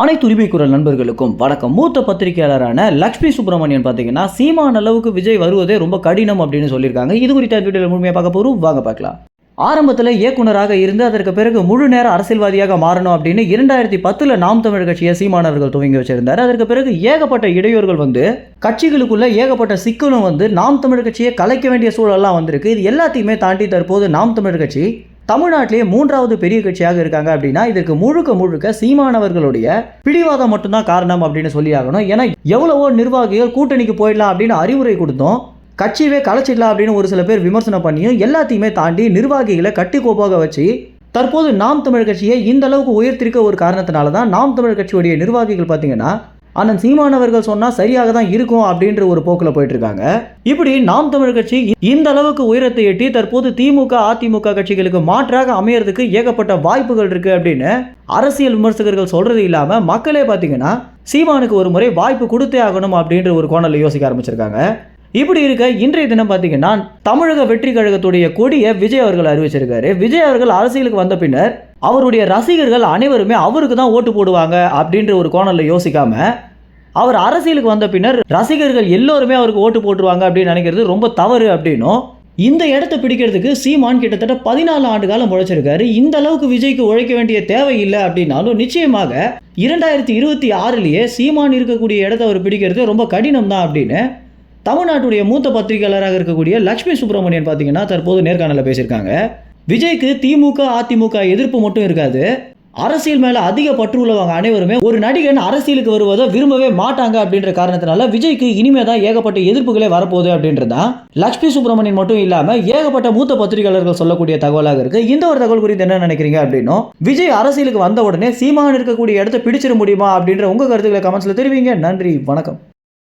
அனைத்து உரிமை குரல் நண்பர்களுக்கும் வணக்கம். மூத்த பத்திரிகையாளரான லக்ஷ்மி சுப்பிரமணியன் பார்த்தீங்கன்னா சீமான அளவுக்கு விஜய் வருவதே ரொம்ப கடினம் அப்படின்னு சொல்லியிருக்காங்க. இது குறித்த வீடியோவில் முழுமையாக பார்க்க போகிறோம் வாங்க பார்க்கலாம். ஆரம்பத்தில் இயக்குனராக இருந்து அதற்கு பிறகு முழு நேர அரசியல்வாதியாக மாறணும் அப்படின்னு இரண்டாயிரத்தி பத்தில் நாம் தமிழ் கட்சியை சீமானவர்கள் துவங்கி வச்சிருந்தார். அதற்கு பிறகு ஏகப்பட்ட இடையூறுகள் வந்து கட்சிகளுக்குள்ள ஏகப்பட்ட சிக்கலும் வந்து நாம் தமிழ் கட்சியை கலைக்க வேண்டிய சூழல்லாம் வந்திருக்கு. இது எல்லாத்தையுமே தாண்டி தற்போது நாம் தமிழ் கட்சி தமிழ்நாட்டிலேயே மூன்றாவது பெரிய கட்சியாக இருக்காங்க அப்படின்னா இதற்கு முழுக்க முழுக்க சீமானவர்களுடைய பிடிவாதம் மட்டும்தான் காரணம் அப்படின்னு சொல்லி ஆகணும். ஏன்னா எவ்வளவோ நிர்வாகிகள் கூட்டணிக்கு போயிடலாம் அப்படின்னு அறிவுரை கொடுத்தோம் கட்சியவே கலைச்சிடலாம் அப்படின்னு ஒரு சில பேர் விமர்சனம் பண்ணியும் எல்லாத்தையுமே தாண்டி நிர்வாகிகளை கட்டி கோப்பாக வச்சு தற்போது நாம் தமிழ் கட்சியை இந்த அளவுக்கு உயர்த்திருக்க ஒரு காரணத்தினால தான் நாம் தமிழ் கட்சியுடைய நிர்வாகிகள் பார்த்தீங்கன்னா அண்ணன் சீமானவர்கள் சொன்னால் சரியாக தான் இருக்கும் அப்படின்ற ஒரு போக்கில் போயிட்டுருக்காங்க. இப்படி நாம் தமிழ் கட்சி இந்த அளவுக்கு உயரத்தை எட்டி தற்போது திமுக அதிமுக கட்சிகளுக்கு மாற்றாக அமையறதுக்கு ஏகப்பட்ட வாய்ப்புகள் இருக்குது அப்படின்னு அரசியல் விமர்சகர்கள் சொல்கிறது இல்லாமல் மக்களே பார்த்தீங்கன்னா சீமானுக்கு ஒரு முறை வாய்ப்பு கொடுத்தே ஆகணும் அப்படின்ற ஒரு கோணலில் யோசிக்க ஆரம்பிச்சிருக்காங்க. இப்படி இருக்க இன்றைய தினம் பார்த்தீங்கன்னா தமிழக வெற்றி கழகத்துடைய கொடியை விஜய் அவர்கள் அறிவிச்சிருக்காரு. விஜய் அவர்கள் அரசியலுக்கு வந்த பின்னர் அவருடைய ரசிகர்கள் அனைவருமே அவருக்கு தான் ஓட்டு போடுவாங்க அப்படின்ற ஒரு கோணலில் யோசிக்காம அவர் அரசியலுக்கு வந்த பின்னர் ரசிகர்கள் எல்லோருமே அவருக்கு ஓட்டு போட்டுருவாங்க அப்படின்னு நினைக்கிறது ரொம்ப தவறு அப்படின்னும். இந்த இடத்த பிடிக்கிறதுக்கு சீமான் கிட்டத்தட்ட பதினாலு ஆண்டு காலம் உழைச்சிருக்காரு. இந்த அளவுக்கு விஜய்க்கு உழைக்க வேண்டிய தேவை இல்லை அப்படின்னாலும் நிச்சயமாக இரண்டாயிரத்தி இருபத்தி ஆறுலேயே சீமான் இருக்கக்கூடிய இடத்த அவர் பிடிக்கிறது ரொம்ப கடினம் தான் அப்படின்னு தமிழ்நாட்டுடைய மூத்த பத்திரிகையாளராக இருக்கக்கூடிய லக்ஷ்மி சுப்பிரமணியன் பார்த்தீங்கன்னா தற்போது நேர்காணலில் பேசியிருக்காங்க. விஜய்க்கு திமுக அதிமுக எதிர்ப்பு மட்டும் இருக்காது. அரசியல் மேல அதிக பற்று உள்ளவங்க அனைவருமே ஒரு நடிகன் அரசியலுக்கு வருவதை விரும்பவே மாட்டாங்க அப்படின்ற காரணத்தினால விஜய்க்கு இனிமே தான் ஏகப்பட்ட எதிர்ப்புகளே வரப்போகுது அப்படின்றதான் லக்ஷ்மி சுப்பிரமணியன் மட்டும் இல்லாம ஏகப்பட்ட மூத்த பத்திரிகையாளர்கள் சொல்லக்கூடிய தகவலாக இருக்கு. இந்த ஒரு தகவல் குறித்து என்ன நினைக்கிறீங்க அப்படின்னும் விஜய் அரசியலுக்கு வந்த உடனே சீமான் இருக்கக்கூடிய இடத்த பிடிச்சிட முடியுமா அப்படின்ற உங்க கருத்துக்களை கமெண்ட்ஸ்ல தெரிவிங்க. நன்றி வணக்கம்.